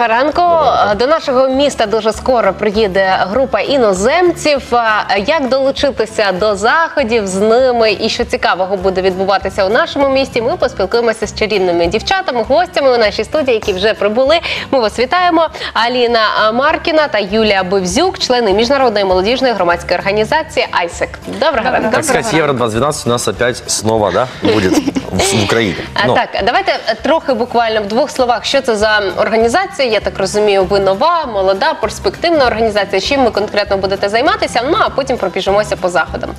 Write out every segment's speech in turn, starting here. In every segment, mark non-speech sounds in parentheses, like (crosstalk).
Доброго ранку. До нашого міста дуже скоро приїде група іноземців. Як долучитися до заходів з ними і що цікавого буде відбуватися у нашому місті? Ми поспілкуємося з чарівними дівчатами, гостями у нашій студії, які вже прибули. Ми вас вітаємо. Аліна Маркіна та Юлія Бивзюк, члени міжнародної молодіжної громадської організації АЙСЕК. Доброго ранку. Так сказать, Евро 2012 у нас опять снова, да, будет в в Украине. А, Ну, Так, давайте е, трохи буквально в двох словах, що це за організація. Я так розумію, ви нова, молода, перспективна організація. Чим ви конкретно будете займатися? Ну а потім пробіжимося по заходам.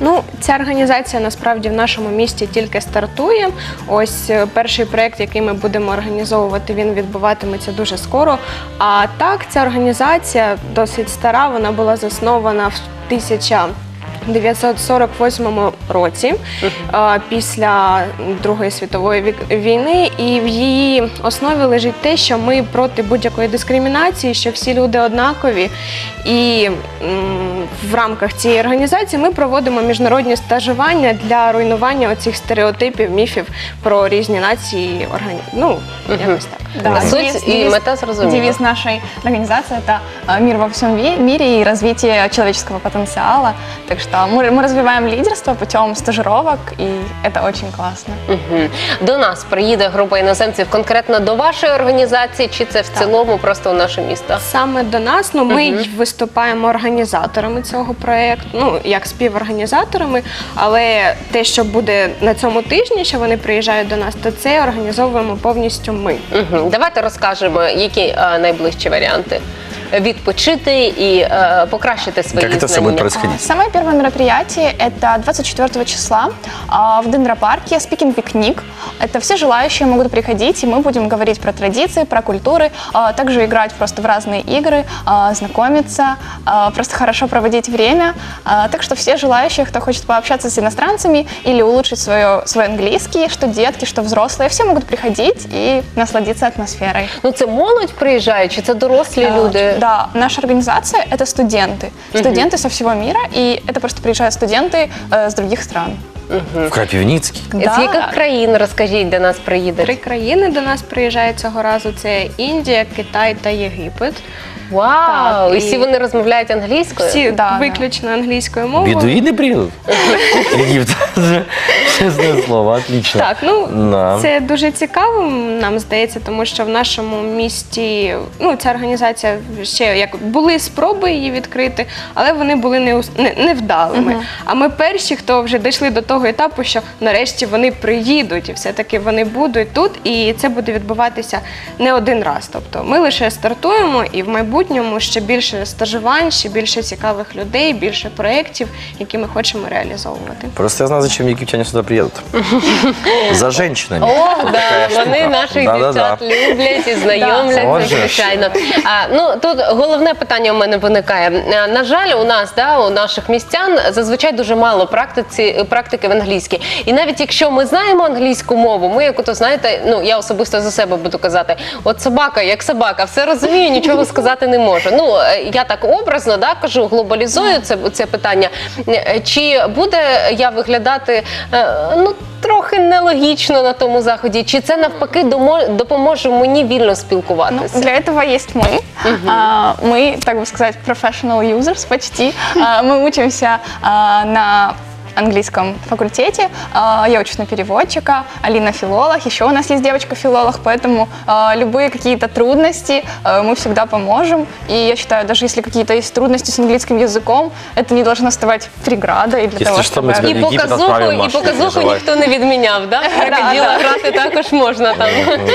Ну, ця організація насправді в нашому місті тільки стартує. Ось е, перший проект, який ми будемо організовувати, він відбуватиметься дуже скоро. А так, ця організація досить стара. Вона була заснована в 1948 році е, після Другої світової вік- війни, і в її основі лежить те, що ми проти будь-якої дискримінації, що всі люди однакові. І м, в рамках цієї організації ми проводимо міжнародні стажування для руйнування оцих стереотипів, міфів про різні нації, органі... ну, якось так. Да. Суть девиз- и девиз- мета зрозумела. Девиз нашей организации – это а, мир во всем ви- мире и развитие человеческого потенциала. Так что мы, мы развиваем лидерство путем стажировок, и это очень классно. Мгм. До нас приїде група іноземців конкретно до вашої організації, чи це в цілому просто у наше місто? Саме до нас, ну ми й виступаємо організаторами цього проєкту, ну як співорганізаторами, але те, що буде на цьому тижні, що вони приїжджають до нас, то це організовуємо повністю ми. Мгм. Давайте розкажемо, які е, найближчі варіанти Відпочити і е, покращити свої как это все знання. будет происходить? Самое первое мероприятие – это 24 числа а, в Дендропарке «Спикинг Пикник». Это все желающие могут приходить, и мы будем говорить про традиции, про культуры, а, также играть просто в разные игры, а, знакомиться, а, просто хорошо проводить время. А, Так что все желающие, кто хочет пообщаться с иностранцами или улучшить свое, свой английский, что детки, что взрослые, все могут приходить и насладиться атмосферой. Ну це молодь приїжджає, чи це дорослі А, люди? Да, наша организация это студенты. Студенты со всего мира, и это просто приезжают студенты э, с других стран. В Крапивницкий. З яких країн розкажіть, де нас приїде? Три країни до нас приїжджають цього разу: це Індія, Китай та Єгипет. Вау! Так, і всі вони розмовляють англійською? Всі Да, виключно англійською мовою. Слово, отлично. Так, ну Да. це дуже цікаво, нам здається, тому що в нашому місті ну ця організація ще як були спроби її відкрити, але вони були не, не невдалими. А ми перші, хто вже дійшли до того етапу, що нарешті вони приїдуть, і все-таки вони будуть тут, і це буде відбуватися не один раз. Тобто ми лише стартуємо, і в майбутньому ще більше стажувань, ще більше цікавих людей, більше проєктів, які ми хочемо реалізовувати. Просто я знаю, зачем египтяне сюда приедут. За (laughs) женщинами. О, да, вони наших дівчат люблять і знайомляться, звичайно. А, ну тут головне питання у мене виникає. А, На жаль, у нас, да, у наших містян зазвичай дуже мало практиці, практики в англійській. І навіть якщо ми знаємо англійську мову, ми як ото знаєте, ну я особисто за себе буду казати, от собака, як собака, все розумію, нічого сказати не можу. Ну е, я так образно да, кажу, глобалізую це, це питання. Е, Чи буде я виглядати е, ну трохи нелогічно на тому заході? Чи це навпаки домо- допоможе мені вільно Ну, спілкуватися? для этого есть мы. А, мы, так бы сказать, professional users почти. А, мы учимся а, на английском факультете. А, Я учусь на переводчика, Алина филолог, еще у нас есть девочка-филолог, поэтому а, любые какие-то трудности а, мы всегда поможем. И я считаю, даже если какие-то есть трудности с английским языком, это не должно ставать преградой для Если того, что, чтобы... мы тебя І в Єгипет показуху, відправимо, і Маша, не показуху переживай. ніхто не відміняв. Да? (laughs) Крокодила грати також можна там. (laughs)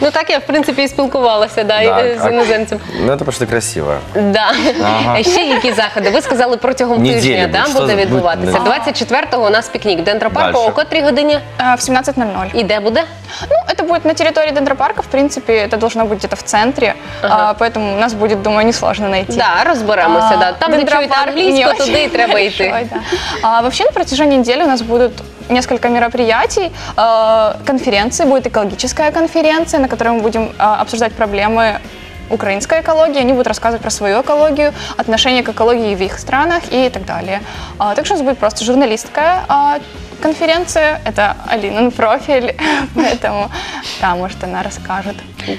ну так я в принципі і спілкувалася да, і, Да, е, з а- іноземцем. Ну, это потому что ты красивая. Да. Ага. Ще які заходи? Ви сказали протягом Неділі тижня буде. да, Що буде за- відбуватися. буде? 24-го у нас пікнік в Дендропарку. Дальше. О котрій годині? А, В 17.00. І де буде? Ну, это будет на территории Дендропарка, в принципе, это должно быть где-то в центре, а, поэтому нас будет, думаю, несложно найти. Да, розберемося. А, Да. Там, де чуєте Дендропарк не англійську, очень туди і треба йти. большой, да. А, вообще на протяжении недели у нас будут несколько мероприятий, а, конференции, будет экологическая конференция, на которой мы будем а, обсуждать проблемы украинской экологии, они будут рассказывать про свою экологию, отношение к экологии в их странах и так далее. А, также у нас будет просто журналистская а, конференции. Это Алинин профиль, (laughs) поэтому, да, может, она расскажет.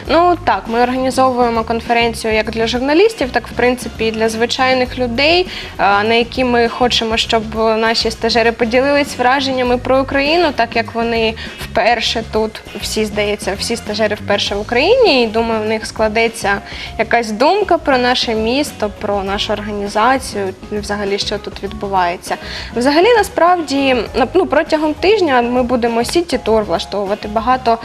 Ну так, ми організовуємо конференцію як для журналістів, так в принципі і для звичайних людей, на які ми хочемо, щоб наші стажери поділились враженнями про Україну, так як вони вперше тут, всі здається, всі стажери вперше в Україні, і думаю, в них складеться якась думка про наше місто, про нашу організацію, взагалі, що тут відбувається. Взагалі, насправді, на- ну, протягом тижня ми будемо сіті тур влаштовувати багато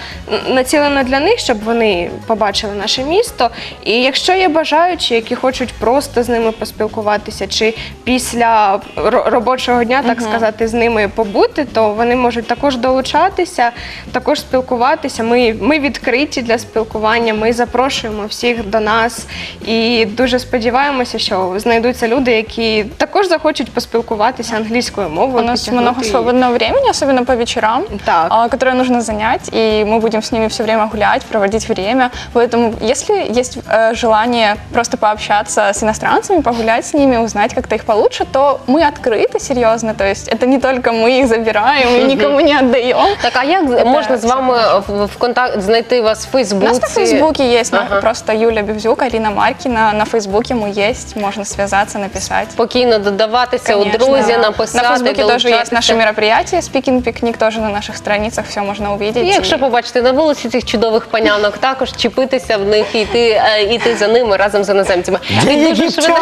націлено для них, щоб вони побачили наше місто. І якщо є бажаючі, які хочуть просто з ними поспілкуватися, чи після робочого дня, так сказати, з ними побути, то вони можуть також долучатися, також спілкуватися. Ми, ми відкриті для спілкування. Ми запрошуємо всіх до нас і дуже сподіваємося, що знайдуться люди, які також захочуть поспілкуватися англійською У мовою. нас підтягнути много її свободного времени, особенно по вечерам, Так. а, которое нужно занять, и мы будем с ними все время гулять, проводить время. Поэтому, если есть э, желание просто пообщаться с иностранцами, погулять с ними, узнать как-то их получше, то мы открыты, серьезно. То есть это не только мы их забираем и никому не отдаем. (laughs) Так, а як Это можна з все вами в, в контакт знайти вас в У Фейсбуці? нас на Фейсбуке есть Ага. просто Юля Бевзюк, Алина Маркина. На Фейсбуке мы есть, можно связаться, написать. Спокійно додаватися у Конечно, друзі, да. написати, На Фейсбуке тоже есть долучатися. наши мероприятия, Speaking Picnic тоже на наших страницах, все можно увидеть. І якщо побачити побачите на вулиці цих чудових панянок, також чіпитися в них і йти, е, йти за ними разом з іноземцями. Дуже швидко.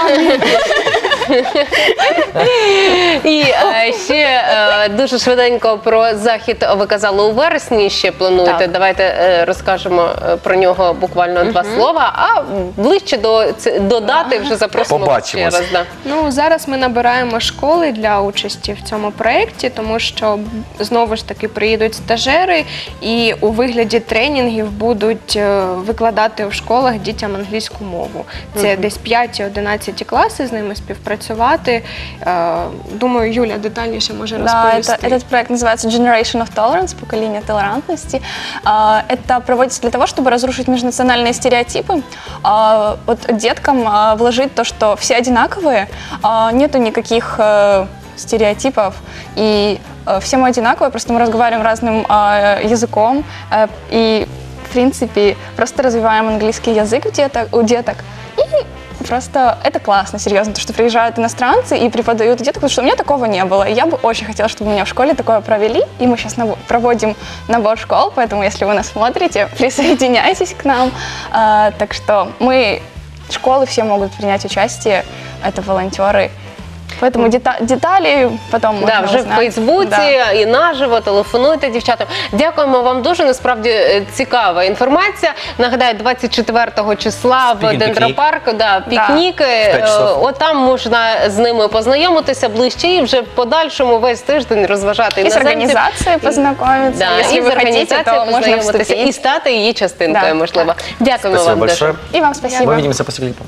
І е, ще е, дуже швиденько про захід ви казали у вересні. Ще плануєте. Так. Давайте е, розкажемо е, про нього буквально два слова. А ближче до ц- до дати вже запросимо вас ще раз. Да. Ну зараз ми набираємо школи для участі в цьому проєкті, тому що знову ж таки приїдуть стажери і у вигляді тренінгів будуть е, викладати в школах дітям англійську мову. Це десь 5-11 класи з ними співпрацювати. Е, Думаю, Юля детальніше може Да, розповісти. это, этот проект называется Generation of Tolerance, поколение толерантности. А, Это проводится для того, чтобы разрушить межнациональные стереотипы. А, Вот деткам а, вложить то, что все одинаковые, а, нету никаких э, стереотипов, и э, все мы одинаковые, просто мы разговариваем разным а, языком, э, и в принципе просто развиваем английский язык у деток, у деток. И Просто это классно, серьезно, то, что приезжают иностранцы и преподают деток, потому что у меня такого не было. И я бы очень хотела, чтобы у меня в школе такое провели. И мы сейчас проводим набор школ, поэтому если вы нас смотрите, (laughs) присоединяйтесь к нам. А, так что мы, школы все могут принять участие, это волонтеры. Поэтому дета- детали потом Да, можно вже в узнать. Фейсбуці Да. і наживо телефонуйте дівчатам. Дякуємо вам дуже. Насправді е, цікава інформація. Нагадаю, 24 числа в Пікнік, дендропарку. Да, пікнік. Е, п'ять часов. От там можна з ними познайомитися ближче і вже в подальшому весь тиждень розважати И с іноземців. организацией познакомиться. Да, Если і з вы хотите, організацією то можно познайомитися вступить. і стати її частинкою, Да, можливо. Дякуємо Спасибо вам дуже. большое. И вам спасибо. Мы увидимся после клипа.